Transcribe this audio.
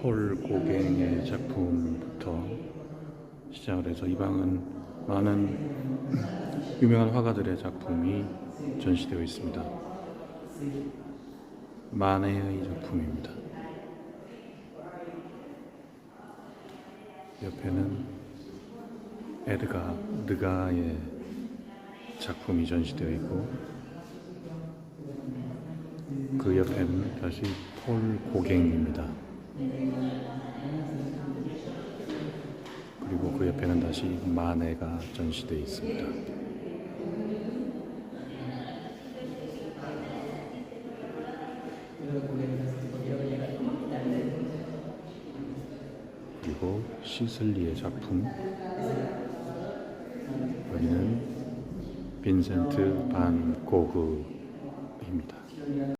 폴 고갱의 작품부터 시작을 해서 이 방은 많은 유명한 화가들의 작품이 전시되어 있습니다. 마네의 작품입니다. 옆에는 에드가 르가의 작품이 전시되어 있고 그 옆에는 다시 폴 고갱입니다. 그리고 그 옆에는 다시 마네가 전시되어 있습니다. 그리고 시슬리의 작품 여기는 빈센트 반 고흐입니다.